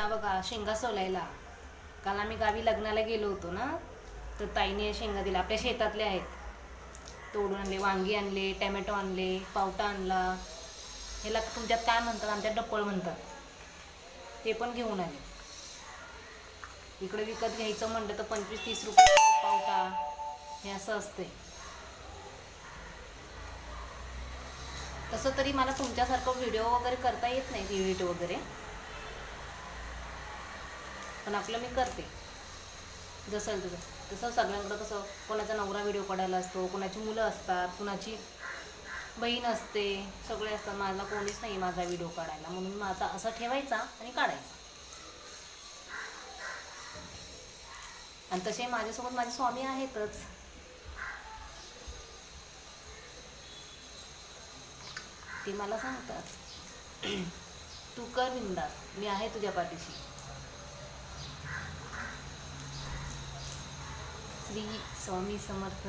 या बघा शेंगा सोलायला. काल आम्ही गावी लग्नाला गेलो होतो ना तर ताईने शेंगा दिल्या. आपल्या शेतातले आहेत. तोडून आणले वांगी आणले टॅमॅटो आणले पावटा आणला. ह्याला तुमच्यात काय म्हणतात? आमच्यात डप्पळ म्हणतात. ते पण घेऊन आले. इकडे विकत घ्यायचं म्हणलं तर पंचवीस तीस रुपये पावटा. हे असं असते तसं तरी मला तुमच्यासारखं व्हिडिओ वगैरे करता येत नाही एडिट वगैरे. पण आपलं मी करते. जसं तसं तसं सगळ्यांकडं कसं कोणाचा नवरा व्हिडिओ काढायला असतो कोणाची मुलं असतात कुणाची बहीण असते सगळे असतात. माझा कोणीच नाही माझा व्हिडिओ काढायला. म्हणून माझा असा ठेवायचा आणि काढायचा. आणि तसे माझ्यासोबत माझे स्वामी आहेतच. ते मला सांगतात तू कर बिंदास. मी आहे तुझ्या पाठीशी. श्री स्वामी समर्थ.